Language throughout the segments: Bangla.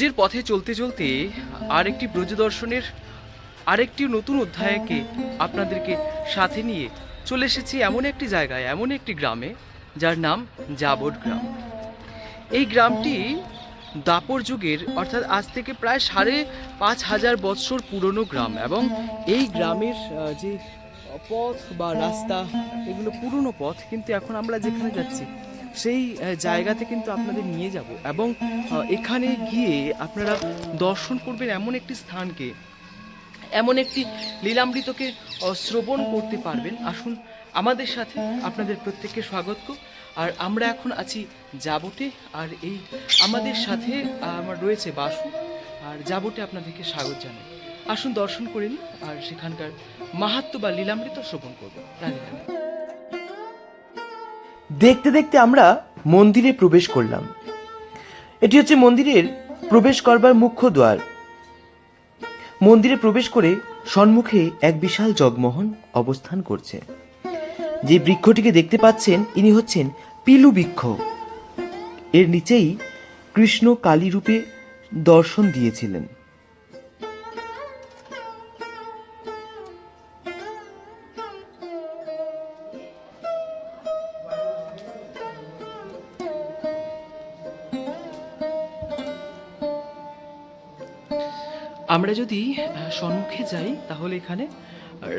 ব্রজের পথে চলতে চলতে আরেকটি ব্রজ দর্শনের আরেকটি নতুন অধ্যায়কে আপনাদেরকে সাথে নিয়ে চলে এসেছি এমন একটি জায়গায়, এমন একটি গ্রামে যার নাম জাবর গ্রাম। এই গ্রামটি দাপর যুগের, অর্থাৎ আজ থেকে প্রায় সাড়ে পাঁচ হাজার বৎসর পুরনো গ্রাম এবং এই গ্রামের যে পথ বা রাস্তা, এগুলো পুরনো পথ, কিন্তু এখন আমরা যেখানে যাচ্ছি সেই জায়গাতে কিন্তু আপনাদের নিয়ে যাব এবং এখানে গিয়ে আপনারা দর্শন করবেন এমন একটি স্থানকে, এমন একটি লীলামৃতকে শ্রবণ করতে পারবেন। আসুন, আমাদের সাথে আপনাদের প্রত্যেককে স্বাগত। আর আমরা এখন আছি যাবটে, আর এই আমাদের সাথে আমার রয়েছে বাসু। আর যাবটে আপনাদেরকে স্বাগত জানাই। আসুন, দর্শন করে নিন আর সেখানকার মাহাত্ম বা লীলামৃত শ্রবণ করব। রাধে রাধে। দেখতে দেখতে আমরা মন্দিরে প্রবেশ করলাম। এটি হচ্ছে মন্দিরের প্রবেশ করবার মুখ্য দ্বার মন্দিরে প্রবেশ করে সম্মুখে এক বিশাল জগমোহন অবস্থান করছে। যে বৃক্ষটিকে দেখতে পাচ্ছেন, ইনি হচ্ছেন পিলু বৃক্ষ। এর নিচেই কৃষ্ণ কালী রূপে দর্শন দিয়েছিলেন। আমরা যদি সম্মুখে যাই, তাহলে এখানে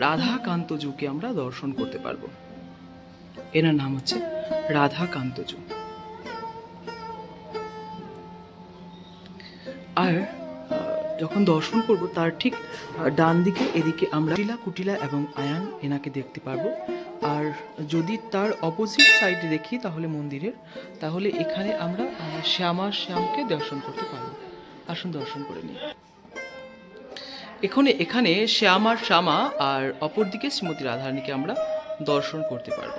রাধাকান্তজুকে আমরা দর্শন করতে পারব। এনার নাম হচ্ছে রাধাকান্তজু। আর যখন দর্শন করব, তার ঠিক ডান দিকে, এদিকে আমরা কুটিলা কুটিলা এবং আয়ান এনাকে দেখতে পারব। আর যদি তার অপোজিট সাইডে দেখি, তাহলে মন্দিরের, তাহলে এখানে আমরা শ্যামা, শ্যামকে দর্শন করতে পারব। আসুন দর্শন করে নিই। এখানে এখানে শ্যামার শ্যামা আর অপরদিকে শ্রীমতী রাধারানীকে আমরা দর্শন করতে পারব।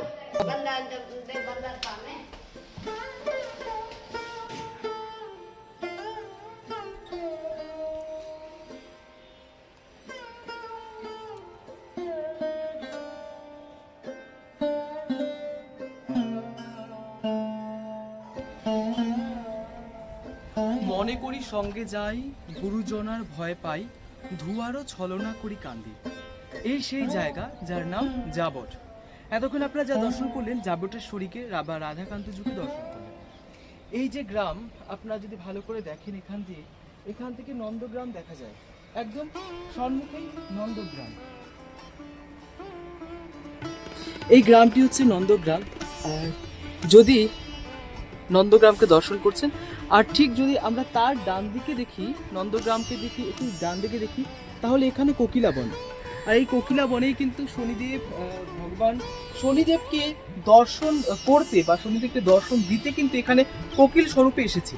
মনে করি সঙ্গে যাই, গুরুজনার ভয় পাই ধুয়ারও ছলনা করি কান্দি। এই সেই জায়গা যার নাম জাবট এতক্ষণ আপনারা যা দর্শন করলেন জাবটের শরীকে বা রাধাকান্ত যুগে দর্শন করলেন। এই যে গ্রাম, আপনারা যদি ভালো করে দেখেন এখান দিয়ে, এখান থেকে নন্দগ্রাম দেখা যায়। একদম সম্মুখেই নন্দগ্রাম। এই গ্রামটি হচ্ছে নন্দগ্রাম। আর যদি নন্দগ্রামকে দর্শন করছেন আর ঠিক যদি আমরা তার ডান দিকে দেখি, নন্দগ্রামকে দেখি, একটু ডান দিকে দেখি, তাহলে এখানে কোকিলা বন। আর এই কোকিলা বনেই কিন্তু শনিদেব ভগবান শনিদেবকে দর্শন করতে বা শনিদেবকে দর্শন দিতে কিন্তু এখানে কোকিল স্বরূপে এসেছে।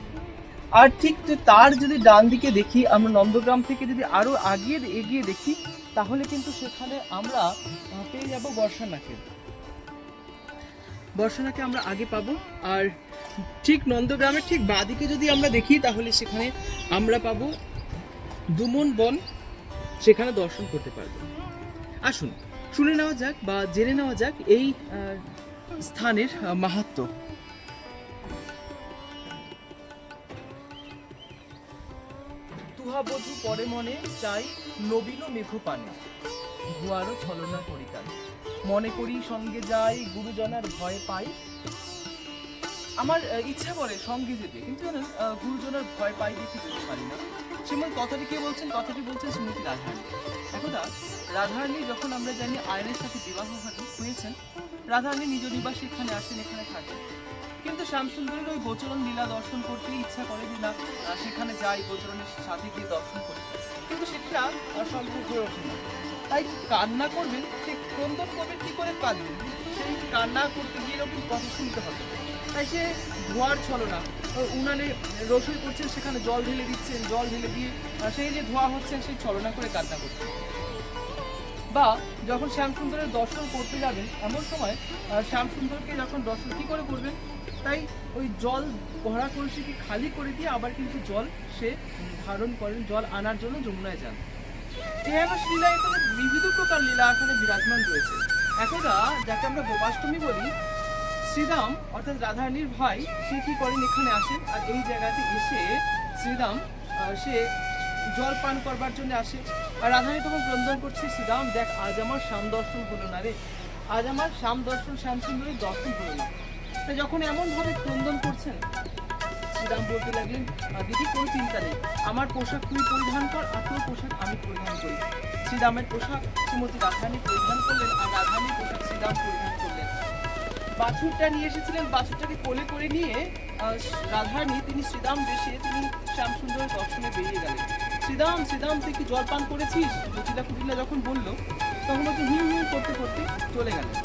আর ঠিক তার যদি ডান দিকে দেখি, আমরা নন্দগ্রাম থেকে যদি আরও আগিয়ে এগিয়ে দেখি, তাহলে কিন্তু সেখানে আমরা পেয়ে যাব বর্ষানাকে বর্ষানাকে আমরা আগে পাবো। আর ঠিক নন্দগ্রামের ঠিক বাদিকে যদি আমরা দেখি তাহলে সেখানে আমরা পাবো দুমন বন। সেখানে দর্শন করতে পারব। আসুন শুনে নেওয়া যাক বা জেনে নেওয়া যাক এই স্থানের আহ, মাহাত্ম্য তুহা পরে মনে চাই নবীন মেঘ পানে। ধুয়ারও ছলনা করি তাই মনে করি সঙ্গে যাই গুরুজনার ভয় পাই। আমার ইচ্ছা করে সঙ্গে যেতে কিন্তু জানেন গুরুজনের ভয় পাই দেখে যেতে পারি না। শ্রীমন কথাটি কে বলছেন? কথাটি বলছেন শ্রীমতী রাধারানী। একদা রাধারানী যখন আমরা জানি আয়নের সাথে বিবাহ হয়- হয়েছেন রাধারানী নিজ নিবাসে এখানে আসেন এখানে থাকেন। কিন্তু শ্যামসুন্দরের ওই গোচরণ লীলা দর্শন করতে ইচ্ছা করে যে না সেখানে যাই গোচরণের সাথে গিয়ে দর্শন করি। কিন্তু সেটা আহ, সম্ভব হয়ে ওঠে না। তাই কান্না করবেন সে ক্রন্দন করবেন কি করে কাঁদবেন সেই কান্না করতে গিয়ে এরকম কথা শুনতে হবে। তাই সে ধোয়ার ছলনা উনানে রসুই করছেন, সেখানে জল ঢেলে দিচ্ছেন, জল ঢেলে দিয়ে সেই যে ধোয়া হচ্ছেন সেই ছলনা করে কান্না করছেন। বা যখন শ্যামসুন্দরের দর্শন করতে যাবেন, এমন সময় শ্যামসুন্দরকে যখন দর্শন কি করে করবেন? তাই ওই জল ভরা কলসিকে খালি করে দিয়ে আবার কিন্তু জল সে ধারণ করেন, জল আনার জন্য যমুনায় যান। এভাবে লীলা এখানে বিবিধ প্রকার লীলা এখানে বিরাজমান রয়েছে। একদা যাকে আমরা গোপাষ্টমী বলি শ্রীরাম অর্থাৎ রাধারানীর ভাই, সে কি করেন এখানে আসেন আর এই জায়গাতে এসে শ্রীরাম সে জল পান করবার জন্য আসে। আর রাধারানী তখন ক্রন্দন করছে শ্রীরাম দেখ, আজ আমার শ্যাম দর্শন হলো না রে। আজ আমার শ্যাম দর্শন, শ্যাম সুন্দরীর দর্শন হলো না। তো যখন এমনভাবে ক্রন্দন করছেন শ্রীরাম বলতে লাগলেন দিদি কোনো চিন্তা নেই। আমার পোশাক তুই পরিধান কর আর তোর পোশাক আমি পরিধান করি। শ্রীরামের পোশাক শ্রীমতী রাধারানী পরিধান করলেন আর রাধারানীর পোশাক শ্রীরাম পরিধান করলেন। বাছুরটা নিয়ে এসেছিলেন বাছুরটাকে কোলে করে নিয়ে আহ, রাধারানী তিনি শ্রীরাম দেশে তিনি শ্যামসুন্দর দর্শনে বেরিয়ে গেলেন। শ্রীরাম শ্রীরাম তুই কি জল পান করেছিস? জটিলা কুটিলা যখন বলল তখন ওকে হিম হিম করতে করতে চলে গেলেন।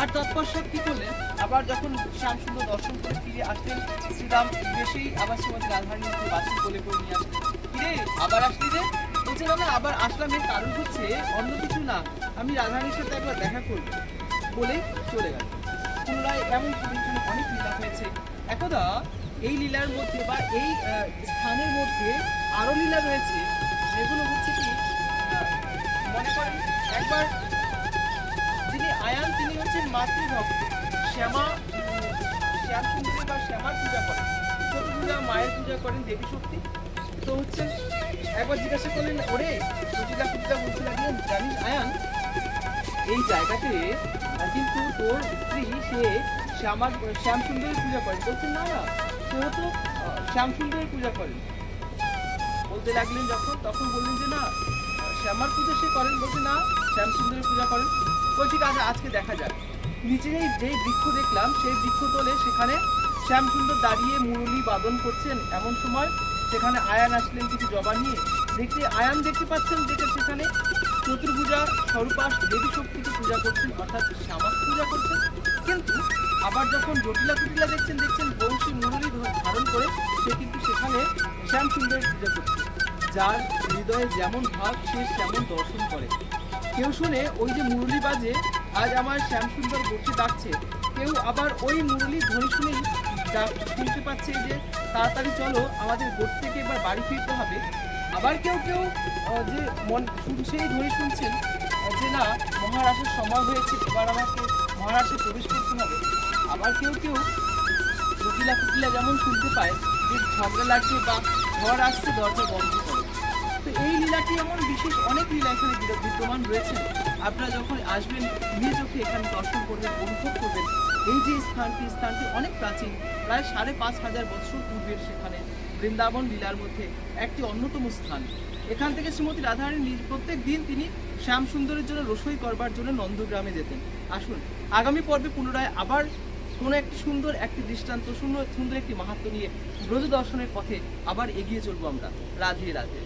আর তৎপশ্চাৎ কি করলেন। আবার যখন শ্যামসুন্দর দর্শন করে ফিরে আসলেন, শ্রীরাম বেশেই আবার শ্রীমতী রাধারানী বাছুর কোলে করে নিয়ে আসলেন। কিরে, আবার আসলি রে? বলছে, না আবার আসলাম এর কারণ হচ্ছে অন্য কিছু না। আমি রাধারানীর সাথে একবার দেখা করব। বলে চলে গেল। পুনরায় এমন এখানে অনেক লীলা হয়েছে। একদা এই লীলার মধ্যে বা এই স্থানের মধ্যে আরও লীলা রয়েছে। যেগুলো হচ্ছে কি মনে করেন একবার যিনি আয়ান তিনি হচ্ছেন মাতৃভক্ত। শ্যামা শ্যাম বা শ্যামার পূজা করেন। চতুর্ভুজা মায়ের পূজা করেন দেবী শক্তি। তো হচ্ছে একবার জিজ্ঞাসা করলেন ওরে সুচিতা কুচিতা বলতে লাগলেন জানিস আয়ান এই জায়গাতে কিন্তু তোর স্ত্রী সে শ্যামার শ্যাম সুন্দরী পূজা করেন বলছেন না না সেও তো আহ, শ্যাম সুন্দরী পূজা করেন। বলতে লাগলেন যখন তখন বললেন যে না শ্যামার পুজো সে করেন। বলছে না শ্যাম সুন্দরী পূজা করেন। বলছি আছে আজকে দেখা যাক। নিচে যেই যেই বৃক্ষ দেখলাম, সেই বৃক্ষ তলে সেখানে শ্যাম সুন্দর দাঁড়িয়ে মুরলি বাদন করছেন। এমন সময় সেখানে আয়ান আসলেন কিছু জবা নিয়ে। দেখতে আয়ান দেখতে পাচ্ছেন যেটা সেখানে চতুর্ভুজা স্বরূপা দেবী শক্তিকে পূজা করছেন, অর্থাৎ শ্যামাকে পূজা করছেন। কিন্তু আবার যখন জটিলা কুটিলা দেখছেন দেখছেন বংশী মুরলি ধারণ করে সে কিন্তু সেখানে শ্যাম সুন্দরের পূজা করছে। যার হৃদয়ে যেমন ভাব, সে তেমন দর্শন করে। কেউ শুনে ওই যে মুরলি বাজে, আজ আমার শ্যাম সুন্দর বসে ডাকছে। কেউ আবার ওই মুরলি ধ্বনি শুনেই শুনতে পাচ্ছে যে, তাড়াতাড়ি চলো, আমাদের গোট থেকে এবার বাড়ি ফিরতে হবে। আবার কেউ কেউ যে মন সেই ধ্বনি শুনছেন যে না মহারাসের সময় হয়েছে, এবার আমাকে মহারাসে প্রবেশ করতে হবে। আবার কেউ কেউ কুটিলা কুটিলা যেমন শুনতে পায়, যে ঝগড়া লাগছে বা ঘর আসছে, দরজা বন্ধ করে। লীলাটি এমন বিশেষ অনেক লীলা এখানে বিদ্যমান রয়েছে। আপনারা যখন আসবেন, নিজ চোখে এখানে দর্শন করবেন, অনুভব করবেন। এই যে স্থানটি স্থানটি অনেক প্রাচীন। প্রায় সাড়ে পাঁচ হাজার বছর পূর্বের সেখানে বৃন্দাবন লীলার মধ্যে একটি অন্যতম স্থান। এখান থেকে শ্রীমতী রাধারানী নিজ প্রত্যেক দিন তিনি শ্যাম সুন্দরের জন্য রসই করবার জন্য নন্দগ্রামে যেতেন। আসুন, আগামী পর্বে পুনরায় আবার কোনো একটি সুন্দর, একটি দৃষ্টান্ত, সুন্দর সুন্দর একটি মাহাত্ম নিয়ে ব্রজ দর্শনের পথে আবার এগিয়ে চলবো আমরা। রাধে রাধে।